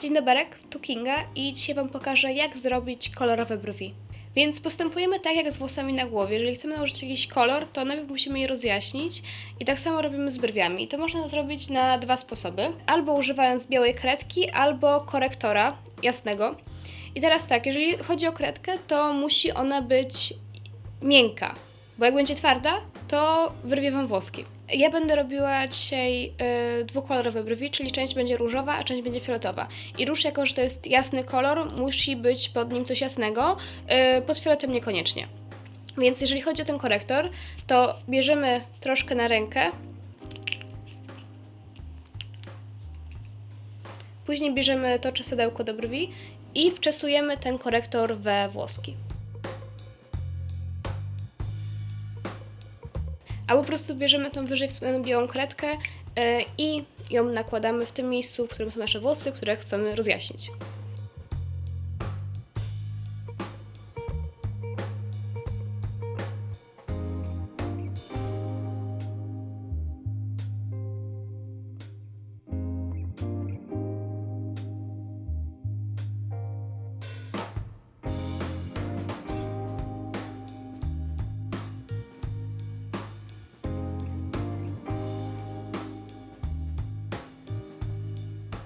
Dzień dobry, tu Kinga i dzisiaj Wam pokażę jak zrobić kolorowe brwi. Więc postępujemy tak jak z włosami na głowie. Jeżeli chcemy nałożyć jakiś kolor, to najpierw musimy je rozjaśnić i tak samo robimy z brwiami. I to można zrobić na dwa sposoby. Albo używając białej kredki, albo korektora jasnego. I teraz tak, jeżeli chodzi o kredkę, to musi ona być miękka, bo jak będzie twarda, to wyrwie Wam włoski. Ja będę robiła dzisiaj y, dwukolorowe brwi, czyli część będzie różowa, a część będzie fioletowa. I róż, jako że to jest jasny kolor, musi być pod nim coś jasnego, y, pod fioletem niekoniecznie. Więc jeżeli chodzi o ten korektor, to bierzemy troszkę na rękę, później bierzemy to czesadełko do brwi i wczesujemy ten korektor we włoski. A po prostu bierzemy tą wyżej wspomnianą białą kredkę e, i ją nakładamy w tym miejscu, w którym są nasze włosy, które chcemy rozjaśnić.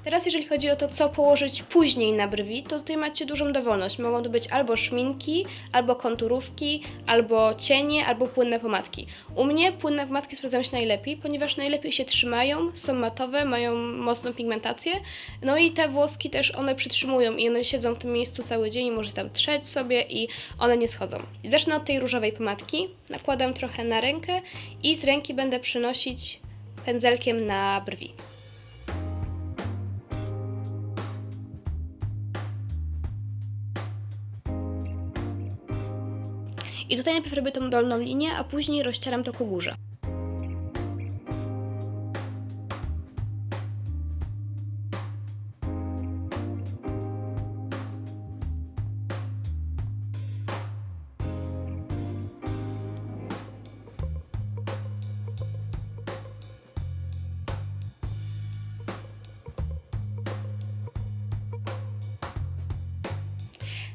Teraz jeżeli chodzi o to, co położyć później na brwi, to tutaj macie dużą dowolność. Mogą to być albo szminki, albo konturówki, albo cienie, albo płynne pomadki. U mnie płynne pomadki sprawdzają się najlepiej, ponieważ najlepiej się trzymają, są matowe, mają mocną pigmentację, no i te włoski też one przytrzymują i one siedzą w tym miejscu cały dzień i może tam trzeć sobie i one nie schodzą. Zacznę od tej różowej pomadki, nakładam trochę na rękę i z ręki będę przynosić pędzelkiem na brwi. I tutaj najpierw robię tą dolną linię, a później rozcieram to ku górze.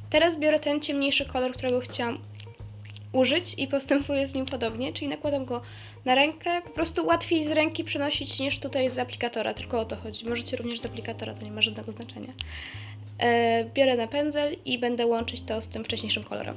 Teraz biorę ten ciemniejszy kolor, którego chciałam użyć i postępuję z nim podobnie, czyli nakładam go na rękę. Po prostu łatwiej z ręki przenosić niż tutaj z aplikatora, tylko o to chodzi. Możecie również z aplikatora, to nie ma żadnego znaczenia. E, biorę na pędzel i będę łączyć to z tym wcześniejszym kolorem.